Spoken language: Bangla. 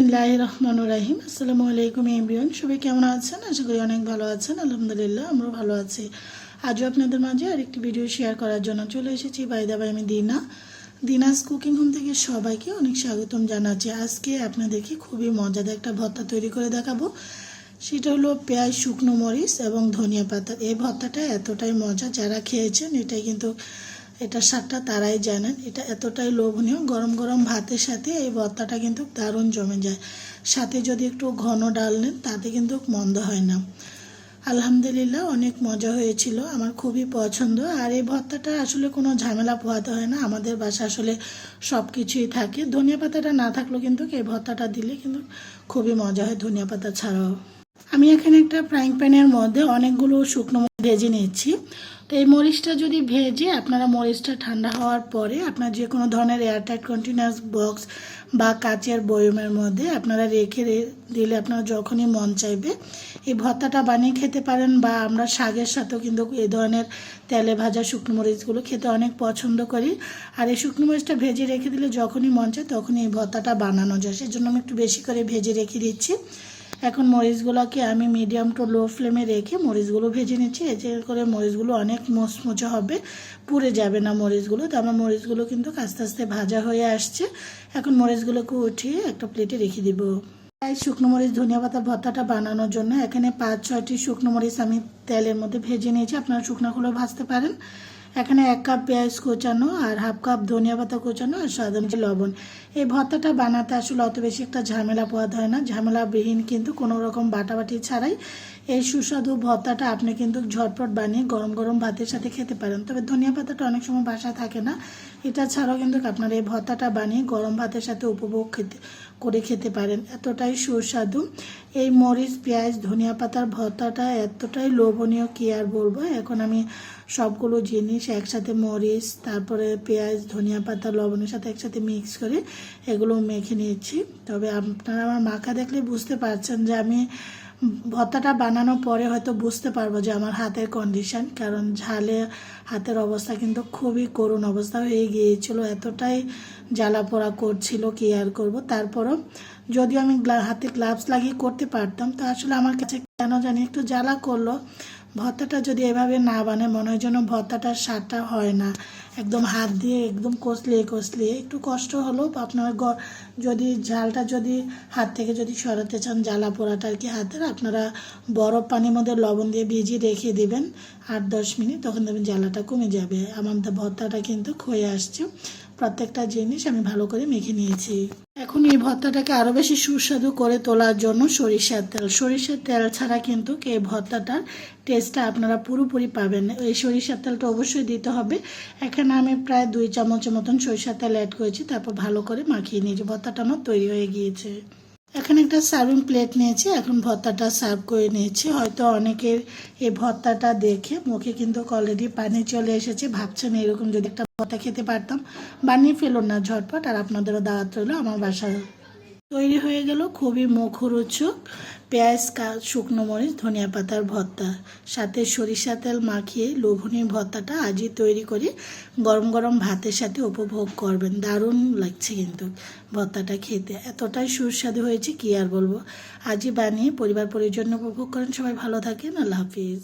বিসমিল্লাহ রহমান রাহিম। আসসালামু আলাইকুম এমরিয়ন সবাই কেমন আছেন? আশা করি অনেক ভালো আছেন। আলহামদুলিল্লাহ, আমরাও ভালো আছি। আজও আপনাদের মাঝে আরেকটি ভিডিও শেয়ার করার জন্য চলে এসেছি বাইদাবাই আমি দিনা। দিনাস কুকিং হোম থেকে সবাইকে অনেক স্বাগতম জানাচ্ছি। আজকে আপনাদেরকে খুবই মজাদার একটা ভর্তা তৈরি করে দেখাবো। সেটা হলো পেঁয়াজ, শুকনো মরিচ এবং ধনিয়া পাতা। এই ভর্তাটা এতটাই মজা, যারা খেয়েছেন, এটাই কিন্তু এটা স্বাদটা তারাই জানেন। এটা এতটাই লোভনীয়, গরম গরম ভাতের সাথে এই ভর্তাটা কিন্তু দারুণ জমে যায়। সাথে যদি একটু ঘন ডাল নেন, তাতে কিন্তু মন্দ হয় না। আলহামদুলিল্লাহ অনেক মজা হয়েছিল, আমার খুবই পছন্দ। আর এই ভর্তাটা আসলে কোনো ঝামেলা পোহাতে হয় না, আমাদের বাসা আসলে সব কিছুই থাকে। ধনিয়া পাতাটা না থাকলেও কিন্তু এই ভর্তাটা দিলে কিন্তু খুবই মজা হয় ধনিয়া পাতা ছাড়াও। আমি এখানে একটা ফ্রাইং প্যানের মধ্যে অনেকগুলো শুকনো ভেজে নিচ্ছি তো এই মরিচটা যদি ভেজে আপনারা মরিচটা ঠান্ডা হওয়ার পরে আপনার যে কোনো ধরনের এয়ারটাইট কন্টেনার্স বক্স বা কাচের বয়মের মধ্যে আপনারা রেখে দিলে আপনার যখনই মন চাইবে, এই ভর্তাটা বানিয়ে খেতে পারেন বা আমরা শাকের সাথেও কিন্তু এই ধরনের তেলে ভাজা শুকনো মরিচগুলো খেতে অনেক পছন্দ করি। আর এই শুকনো মরিচটা ভেজে রেখে দিলে যখনই মন চায় তখনই এই ভর্তাটা বানানো যায়। সেজন্য আমি একটু বেশি করে ভেজে রেখে দিচ্ছি। এখন মরিচগুলোকে আমি মিডিয়াম টু লো ফ্লেমে রেখে মরিচগুলো ভেজে নিচ্ছি। এতে করে মরিচগুলো অনেক মুচমুচে হবে, পুড়ে যাবে না মরিচগুলো। তো আমার মরিচগুলো কিন্তু আস্তে আস্তে ভাজা হয়ে আসছে। এখন মরিচগুলোকে উঠিয়ে একটা প্লেটে রেখে দিব। তাই শুকনো মরিচ, ধনিয়া পাতা, ভর্তাটা বানানোর জন্য এখানে পাঁচ ছয়টি শুকনো মরিচ আমি তেলের মধ্যে ভেজে নিয়েছি। আপনারা শুকনোগুলো ভাজতে পারেন। এখানে এক কাপ পেঁয়াজ কোচানো আর হাফ কাপ ধনিয়া পাতা কোচানো আর স্বাদ অনুযায়ী লবণ। এই ভর্তাটা বানাতে আসলে অত বেশি একটা ঝামেলা পোয়াতে হয় না। ঝামেলাবিহীন কিন্তু কোনো রকম বাটাবাটি ছাড়াই এই সুস্বাদু ভর্তাটা আপনি কিন্তু ঝটপট বানিয়ে গরম গরম ভাতের সাথে খেতে পারেন। তবে ধনিয়া পাতাটা অনেক সময় বাসা থাকে না। এটা ছাড়াও কিন্তু আপনারা এই ভর্তাটা বানিয়ে গরম ভাতের সাথে উপভোগ খেতে, করে খেতে পারেন। এতটাই সুস্বাদু। এই মরিচ, পেঁয়াজ, ধনিয়া পাতার ভর্তাটা এতটাই লোভনীয়, কি আর বলব? এখন আমি সবগুলো জিনিস একসাথে মরিচ, তারপরে পেঁয়াজ, ধনিয়া পাতা, লবণের সাথে একসাথে মিক্স করে এগুলো মেখে নিয়েছি তবে আপনারা আমার মাখা দেখলে বুঝতে পারছেন যে আমি ভর্তাটা বানানোর পরে হয়তো বুঝতে পারব যে আমার হাতের কন্ডিশন কারণ ঝালে হাতের অবস্থা কিন্তু খুবই করুণ অবস্থা হয়ে গিয়েছিল, এতটাই জ্বালা পোড়া করছিল কি আর করব। তারপরও যদি আমি হাতে গ্লাভস লাগিয়ে করতে পারতাম, তো আসলে আমার কাছে কেন জানি একটু জ্বালা করল। ভর্তাটা যদি এভাবে না বানে মনে হয় যেন ভর্তাটার স্বাদটা হয় না। একদম হাত দিয়ে একদম কষলিয়ে কষলিয়ে একটু কষ্ট হলেও আপনার যদি ঝালটা যদি হাত থেকে যদি সরাতে চান, জ্বালা পোড়াটা আর কি হাতের, আপনারা বরফ পানির মধ্যে লবণ দিয়ে ভিজিয়ে রেখে দিবেন। আট, দশ মিনিট, তখন দেখবেন জ্বালাটা কমে যাবে। আমার ভর্তাটা কিন্তু ক্ষয়ে আসছে। প্রত্যেকটা জিনিস আমি ভালো করে মেখে নিয়েছি। এখন এই ভর্তাটাকে আরও বেশি সুস্বাদু করে তোলার জন্য সরিষার তেল। সরিষার তেল ছাড়া কিন্তু এই ভর্তাটার টেস্টটা আপনারা পুরোপুরি পাবেন এই সরিষার তেলটা অবশ্যই দিতে হবে। এখানে আমি প্রায় দুই চামচের মতন সরিষার তেল অ্যাড করেছি, তারপর ভালো করে মাখিয়ে নিয়েছি। ভর্তাটা আমার তৈরি হয়ে গিয়েছে। এখানে একটা সার্ভিং প্লেট নিয়েছি, এখন ভর্তাটা সার্ভ করে নিয়েছি। হয়তো অনেকের এই ভর্তাটা দেখে মুখে কিন্তু অলরেডি পানি চলে এসেছে, ভাবছেন এরকম যদি একটা ভর্তা খেতে পারতাম। বানিয়ে ফেলুন না ঝটপট, আর আপনাদেরও দাওয়াত রইল আমার বাসায়। তৈরি হয়ে গেল খুবই মুখরোচক পেঁয়াজ শুকনো মরিচ, ধনিয়া পাতার ভর্তা। সাথে সরিষা তেল মাখিয়ে লোভনীয় ভর্তাটা আজই তৈরি করে গরম গরম ভাতের সাথে উপভোগ করবেন। দারুণ লাগছে কিন্তু ভর্তাটা খেতে। এতটাই সুস্বাদু হয়েছে, কি আর বলব? আজই বানিয়ে পরিবার পরিজন্য উপভোগ করেন। সবাই ভালো থাকেন। আল্লাহ হাফিজ।